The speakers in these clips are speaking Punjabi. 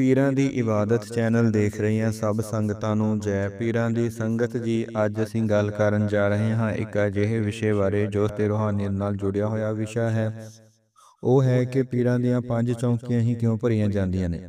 ਪੀਰਾਂ ਦੀ ਇਬਾਦਤ ਚੈਨਲ ਦੇਖ ਰਹੀਆਂ ਸਭ ਸੰਗਤਾਂ ਨੂੰ ਜੈ ਪੀਰਾਂ ਦੀ ਸੰਗਤ ਜੀ ਅੱਜ ਅਸੀਂ ਗੱਲ ਕਰਨ ਜਾ ਰਹੇ ਹਾਂ ਇੱਕ ਅਜਿਹੇ ਵਿਸ਼ੇ ਬਾਰੇ ਜੋ ਤੇ ਰੂਹਾਨੀਅਤ ਨਾਲ ਜੁੜਿਆ ਹੋਇਆ ਵਿਸ਼ਾ ਹੈ। ਉਹ ਹੈ ਕਿ ਪੀਰਾਂ ਦੀਆਂ ਪੰਜ ਚੌਂਕੀਆਂ ਹੀ ਕਿਉਂ ਭਰੀਆਂ ਜਾਂਦੀਆਂ ਨੇ?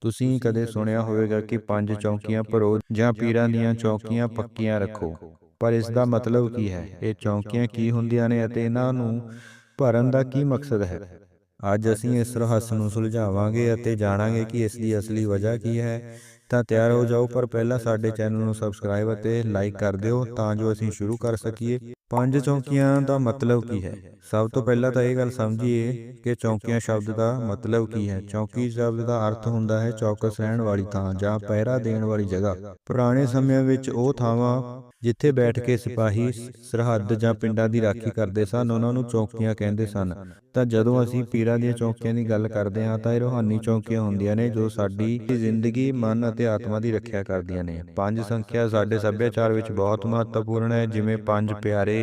ਤੁਸੀਂ ਕਦੇ ਸੁਣਿਆ ਹੋਵੇਗਾ ਕਿ ਪੰਜ ਚੌਂਕੀਆਂ ਭਰੋ ਜਾਂ ਪੀਰਾਂ ਦੀਆਂ ਚੌਂਕੀਆਂ ਪੱਕੀਆਂ ਰੱਖੋ। ਪਰ ਇਸ ਦਾ ਮਤਲਬ ਕੀ ਹੈ? ਇਹ ਚੌਂਕੀਆਂ ਕੀ ਹੁੰਦੀਆਂ ਨੇ ਅਤੇ ਇਹਨਾਂ ਨੂੰ ਭਰਨ ਦਾ ਕੀ ਮਕਸਦ ਹੈ ਅੱਜ ਅਸੀਂ ਇਸ ਰਹੱਸ ਨੂੰ ਸੁਲਝਾਵਾਂਗੇ ਅਤੇ ਜਾਣਾਂਗੇ ਕਿ ਇਸ ਦੀ ਅਸਲੀ ਵਜ੍ਹਾ ਕੀ ਹੈ। ਤਾਂ ਤਿਆਰ ਹੋ ਜਾਓ, ਪਰ ਪਹਿਲਾਂ ਸਾਡੇ ਚੈਨਲ ਨੂੰ ਸਬਸਕ੍ਰਾਈਬ ਅਤੇ ਲਾਈਕ ਕਰ ਦਿਓ ਤਾਂ ਜੋ ਅਸੀਂ ਸ਼ੁਰੂ ਕਰ ਸਕੀਏ। ਪੰਜ ਚੌਂਕੀਆਂ ਦਾ ਮਤਲਬ ਕੀ ਹੈ? ਸਭ ਤੋਂ ਪਹਿਲਾਂ ਤਾਂ ਇਹ ਗੱਲ ਸਮਝੀਏ ਕਿ ਚੌਂਕੀਆਂ ਸ਼ਬਦ ਦਾ ਮਤਲਬ ਕੀ ਹੈ? ਚੌਂਕੀ ਸ਼ਬਦ ਦਾ ਅਰਥ ਹੁੰਦਾ ਹੈ ਚੌਕਸ ਰਹਿਣ ਵਾਲੀ ਥਾਂ ਜਾਂ ਪਹਿਰਾ ਦੇਣ ਵਾਲੀ ਜਗ੍ਹਾ। ਪੁਰਾਣੇ ਸਮਿਆਂ ਵਿੱਚ ਉਹ ਥਾਵਾਂ ਜਿੱਥੇ ਬੈਠ ਕੇ ਸਿਪਾਹੀ ਸਰਹੱਦ ਜਾਂ ਪਿੰਡਾਂ ਦੀ ਰਾਖੀ ਕਰਦੇ ਸਨ ਉਹਨਾਂ ਨੂੰ ਚੌਕੀਆਂ ਕਹਿੰਦੇ ਸਨ। ਤਾਂ ਜਦੋਂ ਅਸੀਂ ਪੀਰਾਂ ਦੀਆਂ ਚੌਕੀਆਂ ਦੀ ਗੱਲ ਕਰਦੇ ਹਾਂ ਤਾਂ ਇਹ ਰੂਹਾਨੀ ਚੌਕੀਆਂ ਹੁੰਦੀਆਂ ਨੇ ਜੋ ਸਾਡੀ ਜ਼ਿੰਦਗੀ ਮਨ ਅਤੇ ਆਤਮਾ ਦੀ ਰੱਖਿਆ ਕਰਦੀਆਂ ਨੇ ਪੰਜ ਸੰਖਿਆ ਸਾਡੇ ਸੱਭਿਆਚਾਰ ਵਿੱਚ ਬਹੁਤ ਮਹੱਤਵਪੂਰਨ ਹੈ ਜਿਵੇਂ ਪੰਜ ਪਿਆਰੇ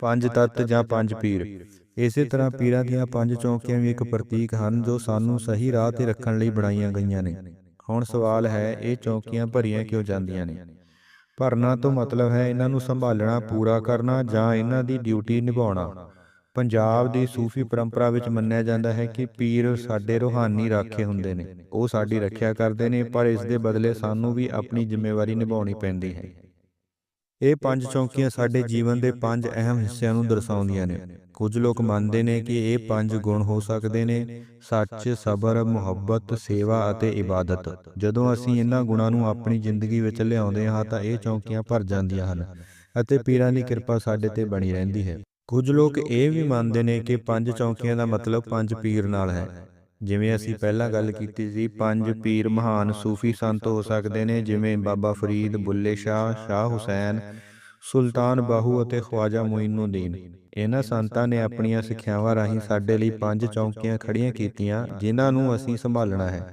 ਪੰਜ ਤੱਤ ਜਾਂ ਪੰਜ ਪੀਰ। ਇਸੇ ਤਰ੍ਹਾਂ ਪੀਰਾਂ ਦੀਆਂ ਪੰਜ ਚੌਕੀਆਂ ਵੀ ਇੱਕ ਪ੍ਰਤੀਕ ਹਨ ਜੋ ਸਾਨੂੰ ਸਹੀ ਰਾਹ ਤੇ ਰੱਖਣ ਲਈ ਬਣਾਈਆਂ ਗਈਆਂ ਨੇ। ਹੁਣ ਸਵਾਲ ਹੈ, ਇਹ ਚੌਕੀਆਂ ਭਰੀਆਂ ਕਿਉਂ ਜਾਂਦੀਆਂ ਨੇ? ਭਰਨਾ ਤੋਂ ਮਤਲਬ ਹੈ ਇਹਨਾਂ ਨੂੰ ਸੰਭਾਲਣਾ, ਪੂਰਾ ਕਰਨਾ ਜਾਂ ਇਹਨਾਂ ਦੀ ਡਿਊਟੀ ਨਿਭਾਉਣਾ। ਪੰਜਾਬ ਦੀ ਸੂਫੀ ਪਰੰਪਰਾ ਵਿੱਚ ਮੰਨਿਆ ਜਾਂਦਾ ਹੈ ਕਿ ਪੀਰ ਸਾਡੇ ਰੂਹਾਨੀ ਰਾਖੇ ਹੁੰਦੇ ਨੇ। ਉਹ ਸਾਡੀ ਰੱਖਿਆ ਕਰਦੇ ਨੇ, ਪਰ ਇਸ ਦੇ ਬਦਲੇ ਸਾਨੂੰ ਵੀ ਆਪਣੀ ਜ਼ਿੰਮੇਵਾਰੀ ਨਿਭਾਉਣੀ ਪੈਂਦੀ ਹੈ। ਇਹ ਪੰਜ ਚੌਂਕੀਆਂ ਸਾਡੇ ਜੀਵਨ ਦੇ ਪੰਜ ਅਹਿਮ ਹਿੱਸਿਆਂ ਨੂੰ ਦਰਸਾਉਂਦੀਆਂ ਨੇ। ਕੁਝ ਲੋਕ ਮੰਨਦੇ ਨੇ ਕਿ ਇਹ ਪੰਜ ਗੁਣ ਹੋ ਸਕਦੇ ਨੇ। ਸੱਚ ਸਬਰ ਮੁਹੱਬਤ ਸੇਵਾ ਅਤੇ ਇਬਾਦਤ। ਜਦੋਂ ਅਸੀਂ ਇਹਨਾਂ ਗੁਣਾਂ ਨੂੰ ਆਪਣੀ ਜ਼ਿੰਦਗੀ ਵਿੱਚ ਲਿਆਉਂਦੇ ਹਾਂ ਤਾਂ ਇਹ ਚੌਂਕੀਆਂ ਭਰ ਜਾਂਦੀਆਂ ਹਨ ਅਤੇ ਪੀਰਾਂ ਦੀ ਕਿਰਪਾ ਸਾਡੇ ਤੇ ਬਣੀ ਰਹਿੰਦੀ ਹੈ। ਕੁਝ ਲੋਕ ਇਹ ਵੀ ਮੰਨਦੇ ਨੇ ਕਿ ਪੰਜ ਚੌਂਕੀਆਂ ਦਾ ਮਤਲਬ ਪੰਜ ਪੀਰ ਨਾਲ ਹੈ। ਜਿਵੇਂ ਅਸੀਂ ਪਹਿਲਾਂ ਗੱਲ ਕੀਤੀ ਸੀ ਪੰਜ ਪੀਰ ਮਹਾਨ ਸੂਫੀ ਸੰਤ ਹੋ ਸਕਦੇ ਨੇ ਜਿਵੇਂ ਬਾਬਾ ਫਰੀਦ ਬੁੱਲੇ ਸ਼ਾਹ ਸ਼ਾਹ ਹੁਸੈਨ ਸੁਲਤਾਨ ਬਾਹੂ ਅਤੇ ਖਵਾਜਾ ਮੁਇਨੁਦੀਨ ਇਹਨਾਂ ਸੰਤਾਂ ਨੇ ਆਪਣੀਆਂ ਸਿੱਖਿਆਵਾਂ ਰਾਹੀਂ ਸਾਡੇ ਲਈ ਪੰਜ ਚੌਂਕੀਆਂ ਖੜੀਆਂ ਕੀਤੀਆਂ ਜਿਨ੍ਹਾਂ ਨੂੰ ਅਸੀਂ ਸੰਭਾਲਣਾ ਹੈ।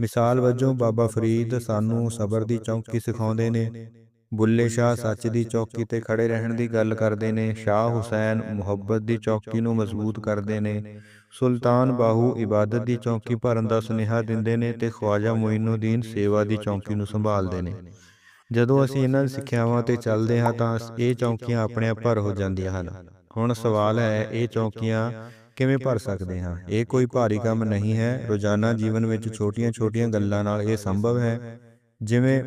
ਮਿਸਾਲ ਵਜੋਂ ਬਾਬਾ ਫਰੀਦ ਸਾਨੂੰ ਸਬਰ ਦੀ ਚੌਂਕੀ ਸਿਖਾਉਂਦੇ ਨੇ। ਬੁੱਲੇ ਸ਼ਾਹ ਸੱਚ ਦੀ ਚੌਕੀ ਤੇ ਖੜੇ ਰਹਿਣ ਦੀ ਗੱਲ ਕਰਦੇ ਨੇ ਸ਼ਾਹ ਹੁਸੈਨ ਮੁਹੱਬਤ ਦੀ ਚੌਕੀ ਨੂੰ ਮਜ਼ਬੂਤ ਕਰਦੇ ਨੇ। ਸੁਲਤਾਨ ਬਾਹੂ ਇਬਾਦਤ ਦੀ ਚੌਕੀ ਭਰਨ ਦਾ ਸੁਨੇਹਾ ਦਿੰਦੇ ਨੇ ਤੇ ਖਵਾਜਾ ਮੁਇਨੁਦੀਨ ਸੇਵਾ ਦੀ ਚੌਕੀ ਨੂੰ ਸੰਭਾਲਦੇ ਨੇ। ਜਦੋਂ ਅਸੀਂ ਇਹਨਾਂ ਸਿੱਖਿਆਵਾਂ ਤੇ ਚੱਲਦੇ ਹਾਂ ਤਾਂ ਇਹ ਚੌਕੀਆਂ ਆਪਣੇ ਆਪ ਭਰ ਹੋ ਜਾਂਦੀਆਂ ਹਨ। ਹੁਣ ਸਵਾਲ ਹੈ ਇਹ ਚੌਕੀਆਂ ਕਿਵੇਂ ਭਰ ਸਕਦੇ ਹਾਂ? ਇਹ ਕੋਈ ਭਾਰੀ ਕੰਮ ਨਹੀਂ ਹੈ। ਰੋਜ਼ਾਨਾ ਜੀਵਨ ਵਿੱਚ ਛੋਟੀਆਂ-ਛੋਟੀਆਂ ਗੱਲਾਂ ਨਾਲ ਇਹ ਸੰਭਵ ਹੈ ਜਿਵੇਂ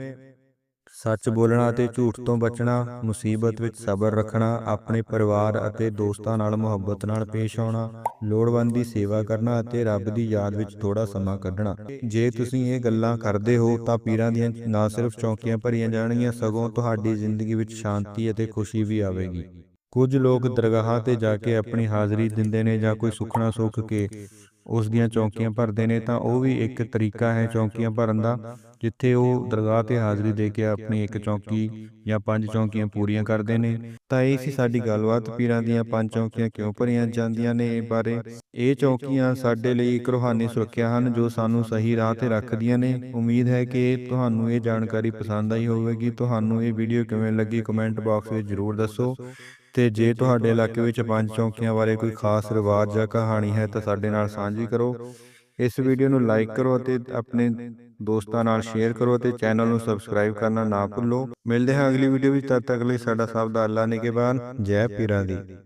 ਸੱਚ ਬੋਲਣਾ ਅਤੇ ਝੂਠ ਤੋਂ ਬਚਣਾ ਮੁਸੀਬਤ ਵਿੱਚ ਸਬਰ ਰੱਖਣਾ ਆਪਣੇ ਪਰਿਵਾਰ ਅਤੇ ਦੋਸਤਾਂ ਨਾਲ ਮੁਹੱਬਤ ਨਾਲ ਪੇਸ਼ ਆਉਣਾ ਲੋੜਵੰਦ ਦੀ ਸੇਵਾ ਕਰਨਾ ਅਤੇ ਰੱਬ ਦੀ ਯਾਦ ਵਿੱਚ ਥੋੜਾ ਸਮਾਂ ਕੱਢਣਾ। ਜੇ ਤੁਸੀਂ ਇਹ ਗੱਲਾਂ ਕਰਦੇ ਹੋ ਤਾਂ ਪੀਰਾਂ ਦੀਆਂ ਨਾ ਸਿਰਫ ਚੌਕੀਆਂ ਭਰੀਆਂ ਜਾਣਗੀਆਂ ਸਗੋਂ ਤੁਹਾਡੀ ਜ਼ਿੰਦਗੀ ਵਿੱਚ ਸ਼ਾਂਤੀ ਅਤੇ ਖੁਸ਼ੀ ਵੀ ਆਵੇਗੀ। ਕੁਝ ਲੋਕ ਦਰਗਾਹਾਂ ਤੇ ਜਾ ਕੇ ਆਪਣੀ ਹਾਜ਼ਰੀ ਦਿੰਦੇ ਨੇ ਜਾਂ ਕੋਈ ਸੁਖਣਾ ਸੁੱਖ ਕੇ। ਉਸ ਦੀਆਂ ਚੌਂਕੀਆਂ ਭਰਦੇ ਨੇ ਤਾਂ ਉਹ ਵੀ ਇੱਕ ਤਰੀਕਾ ਹੈ ਚੌਂਕੀਆਂ ਭਰਨ ਦਾ, ਜਿੱਥੇ ਉਹ ਦਰਗਾਹ ਤੇ ਹਾਜ਼ਰੀ ਦੇ ਕੇ ਆਪਣੀ ਇੱਕ ਚੌਂਕੀ ਜਾਂ ਪੰਜ ਚੌਂਕੀਆਂ ਪੂਰੀਆਂ ਕਰਦੇ ਨੇ। ਤਾਂ ਇਹ ਸੀ ਸਾਡੀ ਗੱਲਬਾਤ। ਪੀਰਾਂ ਦੀਆਂ ਪੰਜ ਚੌਂਕੀਆਂ ਕਿਉਂ ਭਰੀਆਂ ਜਾਂਦੀਆਂ ਨੇ ਇਹ ਬਾਰੇ? ਇਹ ਚੌਂਕੀਆਂ ਸਾਡੇ ਲਈ ਇੱਕ ਰੂਹਾਨੀ ਸੁਰੱਖਿਆ ਹਨ, ਜੋ ਸਾਨੂੰ ਸਹੀ ਰਾਹ ਤੇ ਰੱਖਦੀਆਂ ਨੇ। ਉਮੀਦ ਹੈ ਕਿ ਤੁਹਾਨੂੰ ਇਹ ਜਾਣਕਾਰੀ ਪਸੰਦ ਆਈ ਹੋਵੇਗੀ। ਤੁਹਾਨੂੰ ਇਹ ਵੀਡੀਓ ਕਿਵੇਂ ਲੱਗੀ, ਕਮੈਂਟ ਬਾਕਸ ਵਿੱਚ ਜ਼ਰੂਰ ਦੱਸੋ। ਤੇ ਜੇ ਤੁਹਾਡੇ ਇਲਾਕੇ ਵਿੱਚ ਪੰਜ ਚੌਕੀਆਂ ਬਾਰੇ ਕੋਈ ਖਾਸ ਰਿਵਾਜ ਜਾਂ ਕਹਾਣੀ ਹੈ ਤਾਂ ਸਾਡੇ ਨਾਲ ਸਾਂਝੀ ਕਰੋ। ਇਸ ਵੀਡੀਓ ਨੂੰ ਲਾਈਕ ਕਰੋ ਅਤੇ ਆਪਣੇ ਦੋਸਤਾਂ ਨਾਲ ਸ਼ੇਅਰ ਕਰੋ ਅਤੇ ਚੈਨਲ ਨੂੰ ਸਬਸਕ੍ਰਾਈਬ ਕਰਨਾ ਨਾ ਭੁੱਲੋ। ਮਿਲਦੇ ਹਾਂ ਅਗਲੀ ਵੀਡੀਓ ਵਿੱਚ ਤਦ ਤੱਕ ਲਈ ਸਾਡਾ ਸਭ ਦਾ ਅੱਲਾ ਨਿਗਹਿਬਾਨ ਜੈ ਪੀਰਾਂ ਦੀ।